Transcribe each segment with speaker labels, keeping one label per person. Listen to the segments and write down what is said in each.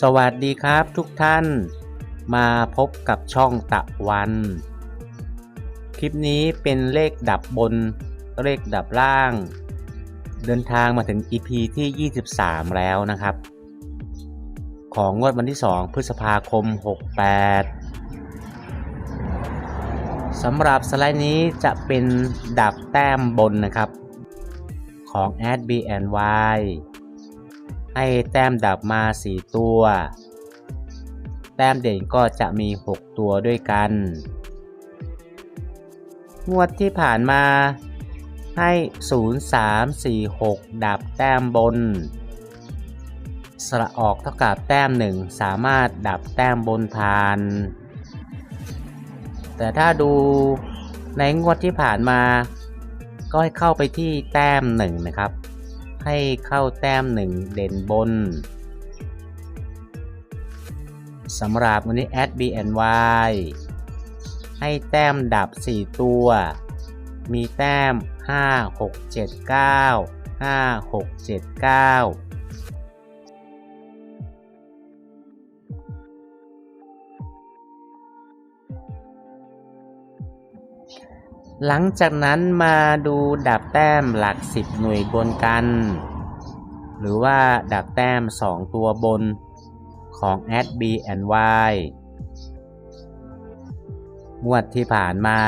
Speaker 1: สวัสดีครับทุกท่าน มาพบกับช่องตะวัน คลิปนี้เป็นเลขดับบน เลขดับล่าง เดินทางมาถึง EP ที่ 23 แล้วนะครับ ของงวดวันที่ 2 พฤษภาคม 68สำหรับสไลด์นี้จะเป็นดับแต้มบนนะครับ ของ a d BNY ให้แต้มดับมา 4 ตัว แต้มเด่นก็จะมี 6 ตัวด้วยกัน งวดที่ผ่านมาให้ 0 3 4 6 ดับแต้มบน สระออกเท่ากับแต้ม 1 สามารถดับแต้มบนผ่าน แต่ถ้าดูในงวดที่ผ่านมา ก็ให้เข้าไปที่แต้ม 1 นะครับ ให้เข้าแต้มหนึ่งเด่นบนสำหรับวันนี้ add bny ให้แต้มดับ 4 ตัว มีแต้ม 5 6 7 9 5 6 7 9 หลังจากนั้นมาดูดับแต้มหลัก 10 หน่วยบนกัน หรือว่าดับแต้ม 2 ตัวบนของ a d b and y งวดที่ผ่านมา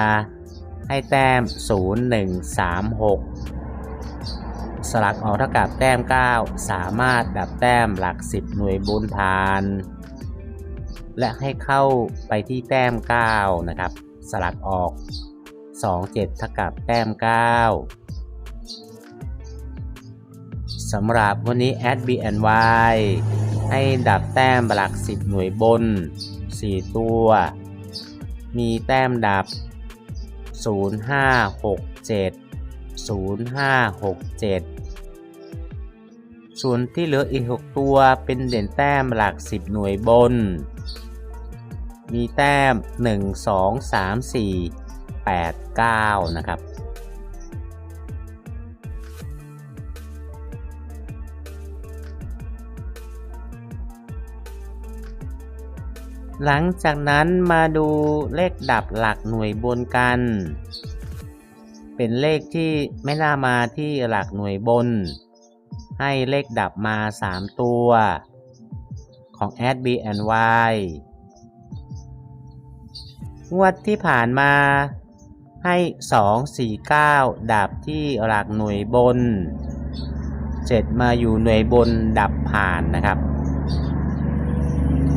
Speaker 1: ให้แต้ม 0 1 3 6 สลักออกเท่ากับแต้ม 9 สามารถดับแต้มหลัก 10 หน่วยบนผ่าน และให้เข้าไปที่แต้ม 9 นะครับ สลักออก 2 7เท่ากับแต้ม 9สำหรับวันนี้ add bny ให้ดับแต้มหลัก 10 หน่วยบน 4 ตัว มีแต้มดับ 0567 0567 ส่วนที่เหลืออีก 6 ตัวเป็นเด่นแต้มหลัก 10 หน่วยบน มีแต้ม 1 2 3 4 8 9 นะครับ หลังจากนั้นมาดูเลขดับหลักหน่วยบนกัน เป็นเลขที่ไม่น่ามาที่หลักหน่วยบน ให้เลขดับมา 3 ตัว ของ a d b and y งวดที่ผ่านมา ให้ 2 4 9 ดับที่หลักหน่วยบน 7 มาอยู่หน่วยบนดับผ่านนะครับ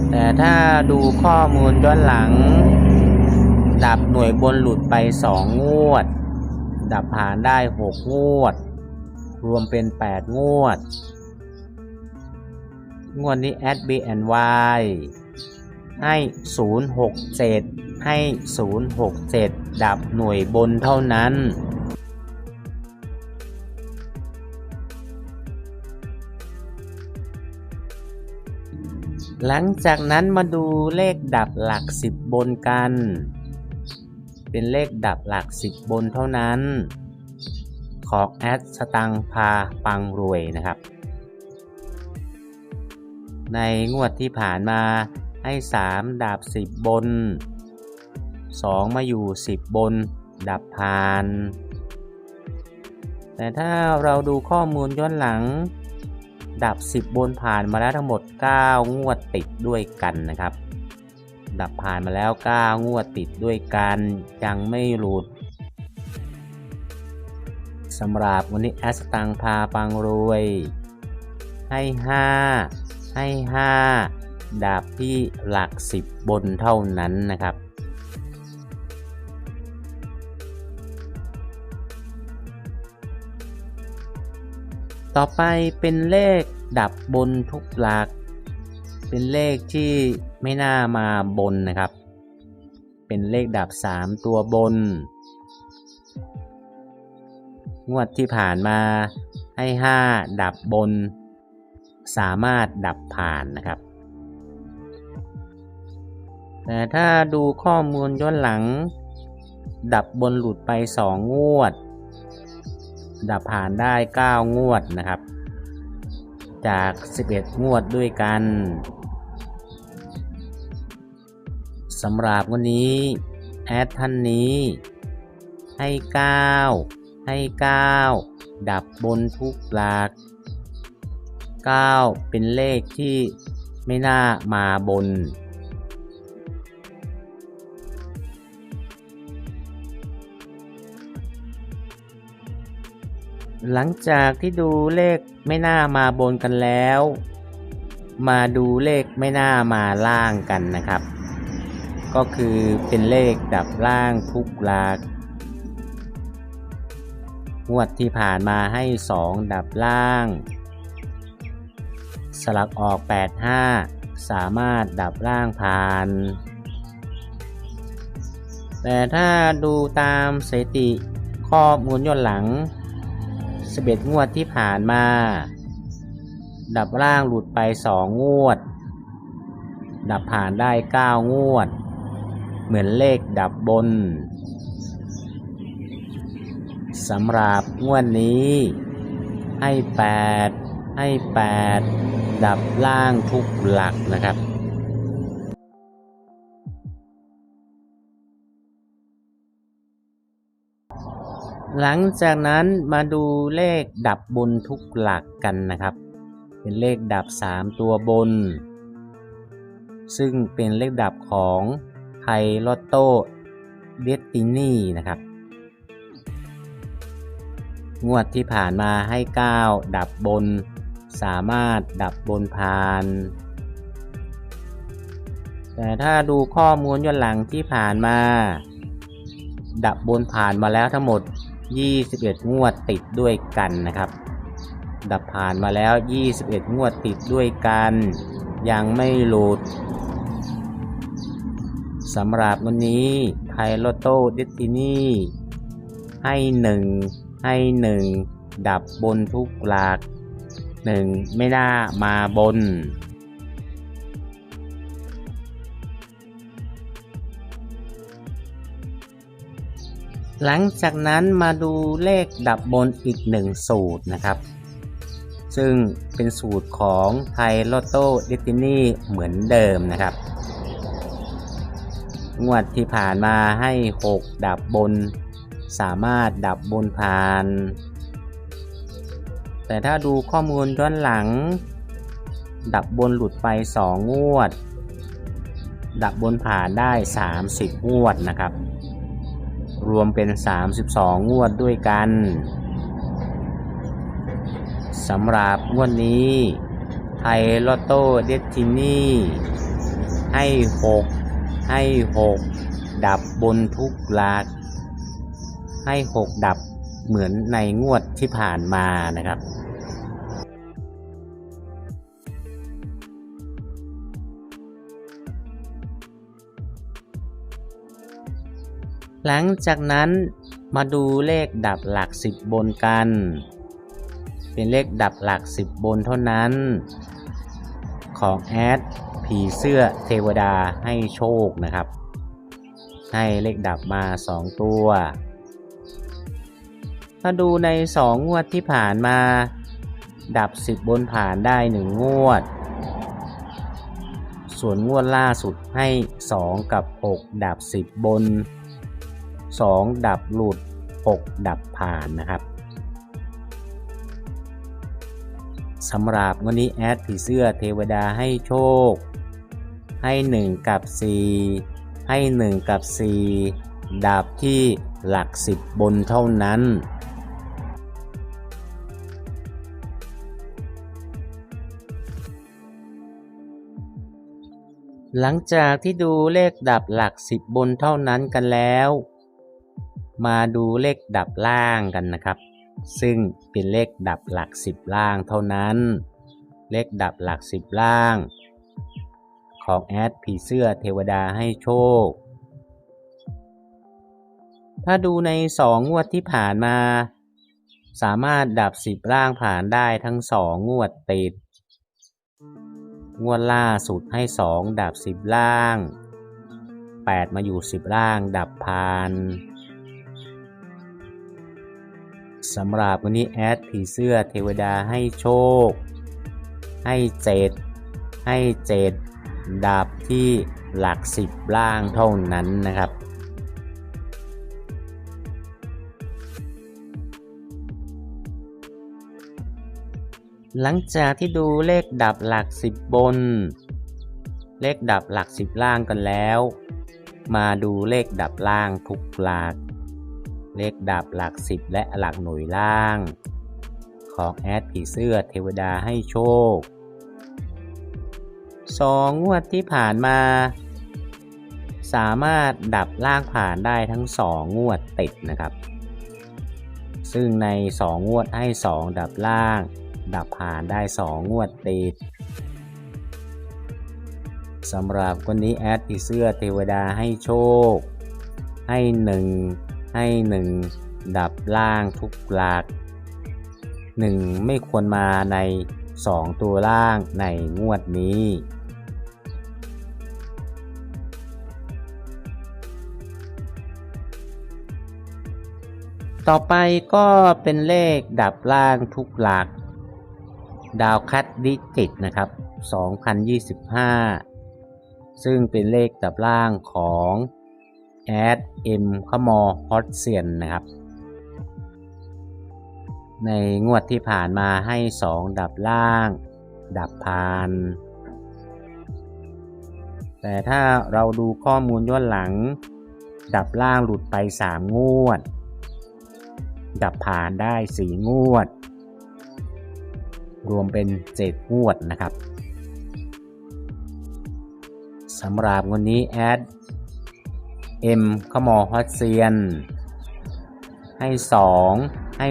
Speaker 1: แต่ถ้าดูข้อมูลย้อนหลัง ดับหน่วยบนหลุดไป 2 งวด ดับผ่านได้ 6 งวด รวมเป็น 8 งวด งวดนี้ a d BNY ให้ 067 ให้ 067 ดับหน่วยบนเท่านั้นหลังจากนั้นมาดูเลขดับหลัก 10 บนกัน เป็นเลขดับหลัก 10 บนเท่านั้น ของแอดสตังพาปังรวยนะครับ ในงวดที่ผ่านมาให้ 3ดาบ10 บน 2 มาอยู่ 10 บน ดับผ่าน แต่ถ้าเราดูข้อมูลย้อนหลัง ดับ 10 บนผ่านมาแล้วทั้งหมด 9 งวดติดด้วยกันนะครับ ดับผ่านมาแล้ว 9 งวดติดด้วยกัน ยังไม่หลุดสำหรับวันนี้แอสตังพาปังรวย ให้ 5 ให้ 5 ดาบที่หลักสิบบนเท่านั้นนะครับ ต่อไปเป็นเลขดับบนทุกหลัก เป็นเลขที่ไม่น่ามาบนนะครับ เป็นเลขดับ 3 ตัวบน งวดที่ผ่านมาให้ 5 ดับบน สามารถดับผ่านนะครับ แต่ถ้าดูข้อมูลย้อนหลัง ดับบนหลุดไป 2 งวด ดับผ่านได้ 9 งวดนะครับ จาก 11 งวดด้วยกันสำหรับวันนี้แอดท่านนี้ให้ 9 ให้ 9 ดับบนทุกหลัก 9 เป็นเลขที่ไม่น่ามาบน หลังจากที่ดูเลขไม่น่ามาบนกันแล้ว มาดูเลขไม่น่ามาล่างกันนะครับ ก็คือเป็นเลขดับล่างทุกลักงวดที่ผ่านมาให้ 2 ดับล่าง สลักออก 85 สามารถดับล่างผ่าน แต่ถ้าดูตามสถิติข้อมูลย้อนหลัง 11 งวดที่ผ่านมา ดับล่างหลุดไป 2 งวด ดับผ่านได้ 9 งวด เหมือนเลขดับบนสำหรับงวดนี้ ให้ 8 ให้ 8 ดับล่างทุกหลักนะครับ หลังจากนั้นมาดูเลขดับบนทุกหลักกันนะครับ เป็นเลขดับ 3 ตัวบน ซึ่งเป็นเลขดับของไทยลอตโต้เดสตินีนะครับ งวดที่ผ่านมาให้ 9 ดับบน สามารถดับบนพาน แต่ถ้าดูข้อมูลย้อนหลังที่ผ่านมา ดับบนผ่านมาแล้วทั้งหมด 21 งวดติดด้วยกันนะครับ ดับผ่านมาแล้ว 21 งวดติดด้วยกัน ยังไม่หลุดสำหรับวันนี้ไทยลอตโต้เดสตินี่ให้หนึ่งให้หนึ่งดับบนทุกหลักหนึ่งไม่น่ามาบน หลังจากนั้นมาดูเลขดับบนอีกหนึ่งสูตรนะครับ ซึ่งเป็นสูตรของไทยลอตโต้เดตินีเหมือนเดิมนะครับ งวดที่ผ่านมาให้ 6 ดับบน สามารถดับบนผ่าน แต่ถ้าดูข้อมูลย้อนหลัง ดับบนหลุดไป 2 งวด ดับบนผ่านได้ 30 งวดนะครับ รวมเป็น 32 งวดด้วยกันสำหรับงวดนี้ไทยลอตโต้เดสตินี่ให้ 6 ให้ 6 ดับบนทุกหลัก ให้ 6 ดับเหมือนในงวดที่ผ่านมานะครับ หลังจากนั้นมาดูเลขดับหลัก 10 บนกัน เป็นเลขดับหลัก 10 บนเท่านั้น ของแอดผีเสื้อเทวดาให้โชคนะครับ ให้เลขดับมา 2 ตัว ถ้าดูใน 2 งวดที่ผ่านมา ดับ 10 บนผ่านได้ 1 งวด ส่วนงวดล่าสุดให้ 2 กับ 6 ดับ 10 บน 2 ดับหลุด 6 ดับผ่านนะครับสำหรับวันนี้แอดผีเสื้อเทวดาให้โชค ให้ 1 กับ 4 ให้ 1 กับ 4 ดับที่หลัก 10 บนเท่านั้นหลังจากที่ดูเลขดับหลัก10บนเท่านั้นกันแล้ว มาดูเลขดับล่างกันนะครับ ซึ่งเป็นเลขดับหลัก 10 ล่างเท่านั้น เลขดับหลัก 10 ล่าง ของแอดผีเสื้อเทวดาให้โชค ถ้าดูใน 2 งวดที่ผ่านมา สามารถดับ 10 ล่างผ่านได้ทั้ง 2 งวดติด งวดล่าสุดให้ 2 ดับ 10 ล่าง 8 มาอยู่ 10 ล่างดับผ่าน สำหรับวันนี้แอดผีเสื้อเทวดาให้โชค ให้เจ็ดให้เจ็ดดับที่หลักสิบล่างเท่านั้นนะครับหลังจากที่ดูเลขดับหลักสิบบน เลขดับหลักสิบล่างกันแล้ว มาดูเลขดับล่างทุกหลัก เลขดับหลักสิบและหลักหน่วยล่าง ของแอดผีเสื้อเทวดาให้โชคสองงวดที่ผ่านมา สามารถดับล่างผ่านได้ทั้งสองงวดติดนะครับ ซึ่งในสองงวดให้สองดับล่าง ดับผ่านได้สองงวดติดสำหรับคนนี้แอดผีเสื้อเทวดาให้โชค ให้หนึ่ง ให้หนึ่งดับล่างทุกหลักหนึ่งไม่ควรมาในสองตัวล่างในงวดนี้ ต่อไปก็เป็นเลขดับล่างทุกหลัก ดาวคัดดิจิตนะครับ 2025 ซึ่งเป็นเลขดับล่างของ แอดเอ็มขมอฮอตเซียนนะครับ ในงวดที่ผ่านมาให้ 2 ดับล่าง ดับพาน แต่ถ้าเราดูข้อมูลย้อนหลัง ดับล่างหลุดไป 3 งวด ดับผ่านได้ 4 งวด รวมเป็น 7 งวดนะครับสำหรับวันนี้แอด เอ็มขมอฮอตเซียน ให้2ให้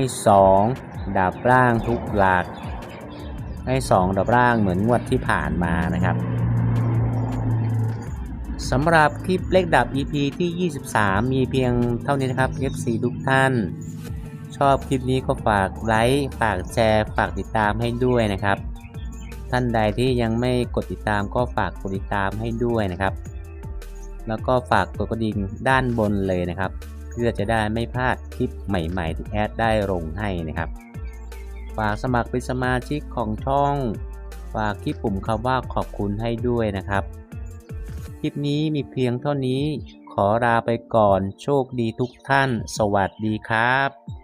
Speaker 1: 2ดับล่างทุกหลัก ให้2ดับล่างเหมือนงวดที่ผ่านมานะครับสำหรับคลิปเลขดับ EP ที่ 23 มีเพียงเท่านี้นะครับ FC ทุกท่าน ชอบคลิปนี้ก็ฝากไลค์ฝากแชร์ ฝากติดตามให้ด้วยนะครับ ท่านใดที่ยังไม่กดติดตามก็ฝากกดติดตามให้ด้วยนะครับ แล้วก็ฝากกดกระดิ่งด้านบนเลยนะครับ เพื่อจะได้ไม่พลาดคลิปใหม่ ๆ ที่แอดได้ลงให้นะครับ ฝากสมัครเป็นสมาชิกของช่อง ฝากคลิปปุ่มคำว่าขอบคุณให้ด้วยนะครับ คลิปนี้มีเพียงเท่านี้ขอลาไปก่อนโชคดีทุกท่าน สวัสดีครับ